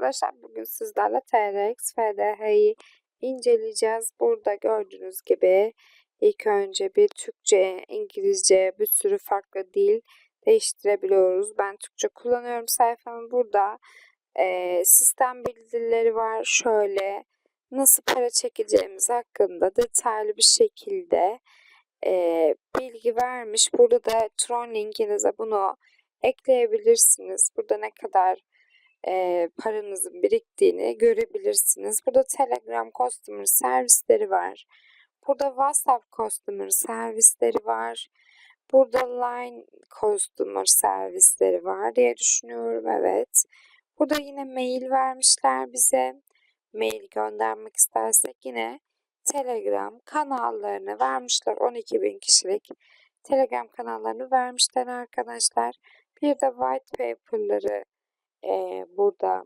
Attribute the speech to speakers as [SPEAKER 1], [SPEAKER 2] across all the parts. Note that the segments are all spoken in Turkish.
[SPEAKER 1] arkadaşlar bugün sizlerle TRX FDH'yi inceleyeceğiz. Burada gördüğünüz gibi ilk önce bir Türkçe, İngilizce bir sürü farklı dil değiştirebiliyoruz. Ben Türkçe kullanıyorum sayfamın burada. E, sistem bilgileri var. Şöyle nasıl para çekeceğimiz hakkında detaylı bir şekilde e, bilgi vermiş. Burada da Tron linkinize bunu ekleyebilirsiniz. Burada ne kadar e, paranızın biriktiğini görebilirsiniz. Burada Telegram Customer servisleri var. Burada WhatsApp Customer servisleri var. Burada Line Customer servisleri var diye düşünüyorum. Evet. Burada yine mail vermişler bize. Mail göndermek istersek yine Telegram kanallarını vermişler. 12 bin kişilik Telegram kanallarını vermişler arkadaşlar. Bir de white paper'ları e, burada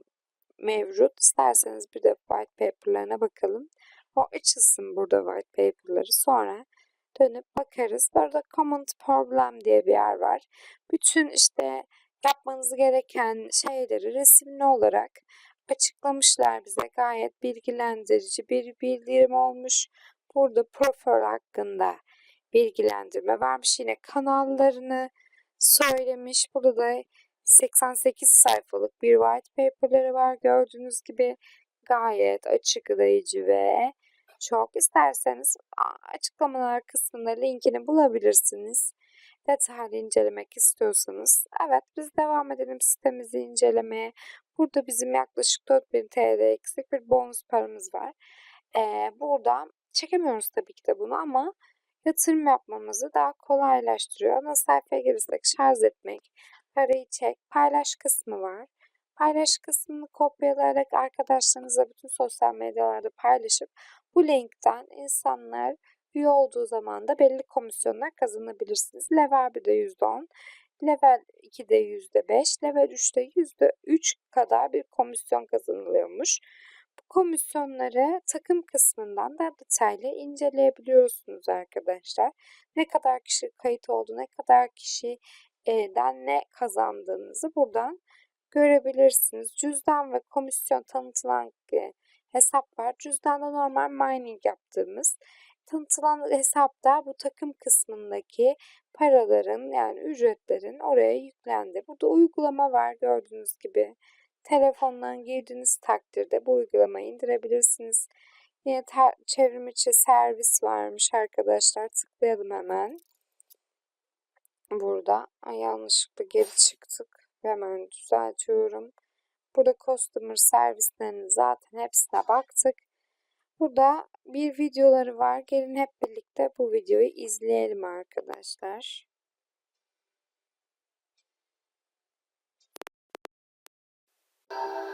[SPEAKER 1] mevcut. İsterseniz bir de white paper'larına bakalım. O açılsın burada white paper'ları. Sonra dönüp bakarız. Burada comment problem diye bir yer var. Bütün işte yapmanız gereken şeyleri resimli olarak açıklamışlar bize. Gayet bilgilendirici bir bildirim olmuş. Burada profil hakkında bilgilendirme vermiş. Yine kanallarını söylemiş. Burada da 88 sayfalık bir white paper'ları var. Gördüğünüz gibi gayet açıklayıcı ve çok isterseniz açıklamalar kısmında linkini bulabilirsiniz. Detaylı incelemek istiyorsanız. Evet biz devam edelim sitemizi incelemeye. Burada bizim yaklaşık 4000 TL eksik bir bonus paramız var. Ee, burada çekemiyoruz tabii ki de bunu ama yatırım yapmamızı daha kolaylaştırıyor. Ana sayfaya gelirsek şarj etmek, parayı çek, paylaş kısmı var. Paylaş kısmını kopyalayarak arkadaşlarınızla bütün sosyal medyalarda paylaşıp bu linkten insanlar üye olduğu zaman da belli komisyonlar kazanabilirsiniz. Level 1'de %10, level 2'de %5, level 3'te %3 kadar bir komisyon kazanılıyormuş. Bu komisyonları takım kısmından da detaylı inceleyebiliyorsunuz arkadaşlar. Ne kadar kişi kayıt oldu, ne kadar kişiden ne kazandığınızı buradan görebilirsiniz. Cüzdan ve komisyon tanıtılan e, hesap var. Cüzdanda normal mining yaptığımız tanıtılan hesapta bu takım kısmındaki paraların yani ücretlerin oraya yüklendi. Burada uygulama var gördüğünüz gibi. Telefondan girdiğiniz takdirde bu uygulamayı indirebilirsiniz. Yine çevrim içi servis varmış arkadaşlar. Tıklayalım hemen. Burada yanlışlıkla geri çıktık. Hemen düzeltiyorum. Burada customer servislerinin zaten hepsine baktık. Burada bir videoları var. Gelin hep birlikte bu videoyu izleyelim arkadaşlar. Evet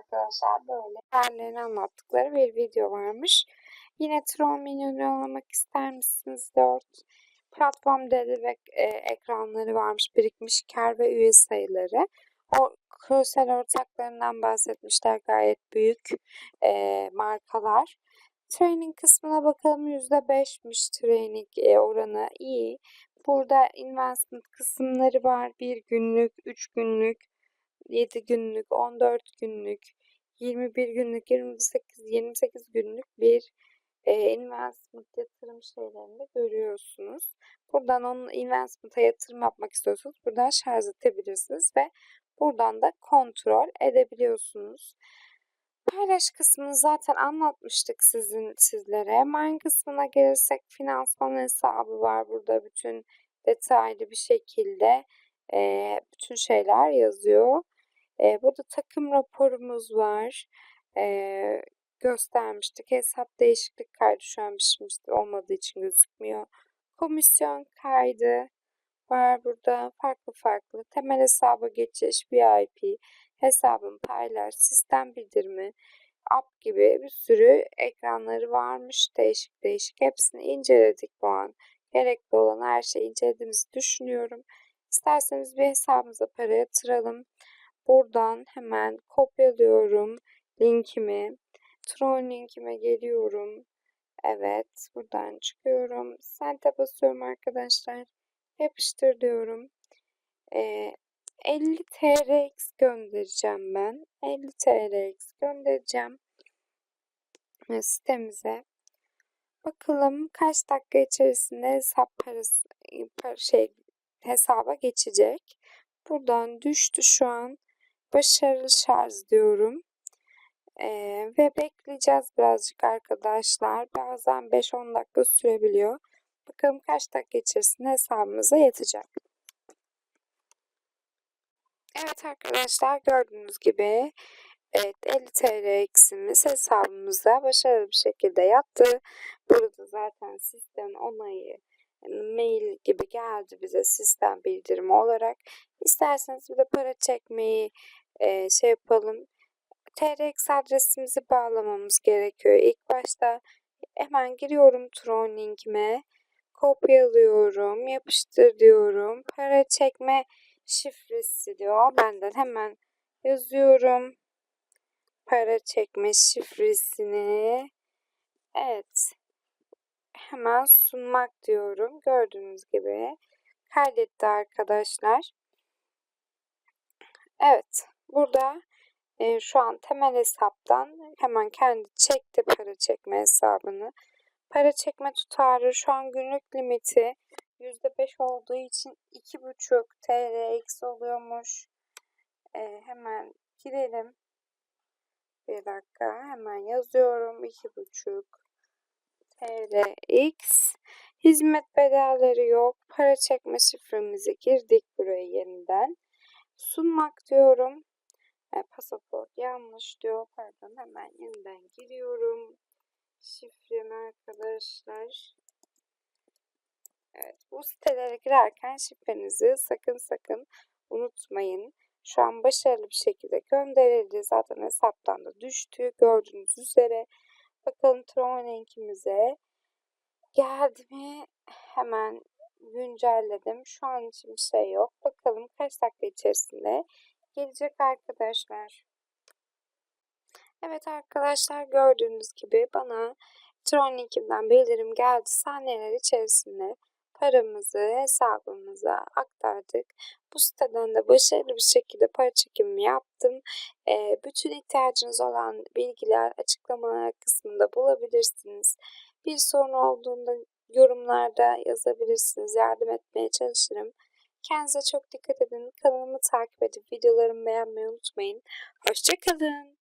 [SPEAKER 1] arkadaşlar böyle değerlerini anlattıkları bir video varmış. Yine Tron menüsünü anlamak ister misiniz? 4 platform değeri ve e, ekranları varmış. Birikmiş kar ve üye sayıları. O küresel ortaklarından bahsetmişler. Gayet büyük e, markalar. Training kısmına bakalım. %5'miş training e, oranı iyi. Burada investment kısımları var. Bir günlük, üç günlük, 7 günlük, 14 günlük, 21 günlük, 28, 28 günlük bir e, investment yatırım şeylerini görüyorsunuz. Buradan onun investment'a yatırım yapmak istiyorsanız buradan şarj edebilirsiniz ve buradan da kontrol edebiliyorsunuz. Paylaş kısmını zaten anlatmıştık sizin sizlere. Mine kısmına gelirsek finansman hesabı var burada bütün detaylı bir şekilde e, bütün şeyler yazıyor. E, burada takım raporumuz var. E, göstermiştik. Hesap değişiklik kaydı şu an biçimde olmadığı için gözükmüyor. Komisyon kaydı var burada. Farklı farklı. Temel hesaba geçiş, VIP, hesabın paylaş, sistem bildirimi, app gibi bir sürü ekranları varmış. Değişik değişik. Hepsini inceledik bu an. Gerekli olan her şeyi incelediğimizi düşünüyorum. İsterseniz bir hesabımıza para yatıralım. Buradan hemen kopyalıyorum linkimi. Tron linkime geliyorum. Evet, buradan çıkıyorum. Sente basıyorum arkadaşlar. Yapıştır diyorum. Ee, 50 TRX göndereceğim ben. 50 TRX göndereceğim sitemize. Bakalım kaç dakika içerisinde hesap parası para şey hesaba geçecek. Buradan düştü şu an. Başarılı şarj diyorum. Ee, ve bekleyeceğiz birazcık arkadaşlar. Bazen 5-10 dakika sürebiliyor. Bakalım kaç dakika içerisinde hesabımıza yatacak. Evet arkadaşlar gördüğünüz gibi evet 50 TL eksimiz hesabımıza başarılı bir şekilde yattı. Burada zaten sistem onayı mail gibi geldi bize sistem bildirimi olarak. İsterseniz bir de para çekmeyi e, şey yapalım. TRX adresimizi bağlamamız gerekiyor. İlk başta hemen giriyorum Tron linkime. Kopyalıyorum, yapıştır diyorum. Para çekme şifresi diyor. Benden hemen yazıyorum. Para çekme şifresini. Evet. Hemen sunmak diyorum. Gördüğünüz gibi kaydetti arkadaşlar. Evet. Burada e, şu an temel hesaptan hemen kendi çekti para çekme hesabını. Para çekme tutarı şu an günlük limiti %5 olduğu için 2,5 TL eksi oluyormuş. E, hemen girelim. Bir dakika hemen yazıyorum. 2,5 TLX. Hizmet bedelleri yok. Para çekme şifremizi girdik buraya yeniden. Sunmak diyorum. E, pasaport yanlış diyor. Pardon hemen yeniden giriyorum. Şifremi arkadaşlar. Evet bu sitelere girerken şifrenizi sakın sakın unutmayın. Şu an başarılı bir şekilde gönderildi. Zaten hesaptan da düştü. Gördüğünüz üzere. Bakalım Tron linkimize geldi mi? Hemen güncelledim. Şu an için bir şey yok. Bakalım kaç dakika içerisinde gelecek arkadaşlar. Evet arkadaşlar gördüğünüz gibi bana Tron linkimden bildirim geldi. Saniyeler içerisinde paramızı hesabımıza aktardık. Bu siteden de başarılı bir şekilde para çekimi yaptım. E, bütün ihtiyacınız olan bilgiler açıklamalar kısmında bulabilirsiniz. Bir sorun olduğunda yorumlarda yazabilirsiniz. Yardım etmeye çalışırım. Kendinize çok dikkat edin. Kanalımı takip edip videolarımı beğenmeyi unutmayın. Hoşçakalın.